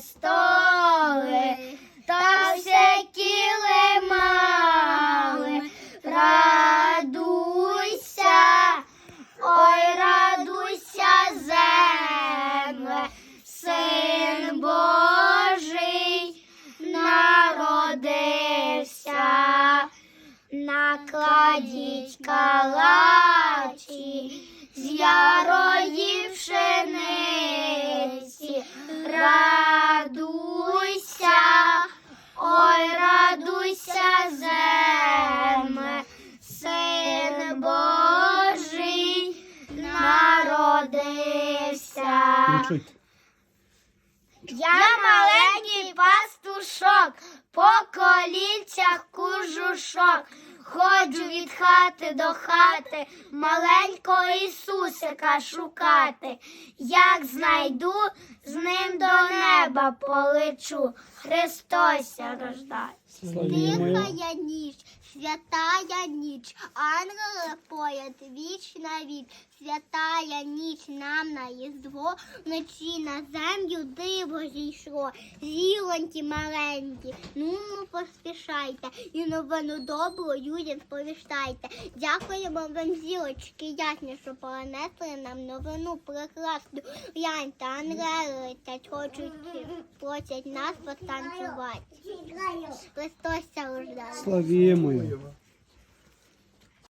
столи, та всякі лимали. Радуйся, ой, радуйся, земле, син Божий народився, накладіть кала. Чуть. Я маленький пастушок, по колінцях кужушок. Ходжу від хати до хати, маленького Ісусика шукати. Як знайду, з ним до неба полечу. Христос ся рождає. Славімо його. Тихая ніч, святая ніч, ангели поять віч на віч, святая ніч нам на їздво, вночі на землю диво зійшло, зілонькі маленькі, ну ну поспішайте, і новину добру людям сповіштайте. Дякуємо вам, зілочки, ясні, що понесли нам новину прекрасну. Гляньте, ангели летять, хочуть, просять нас потанцювати. Христос рождає. Славімо його.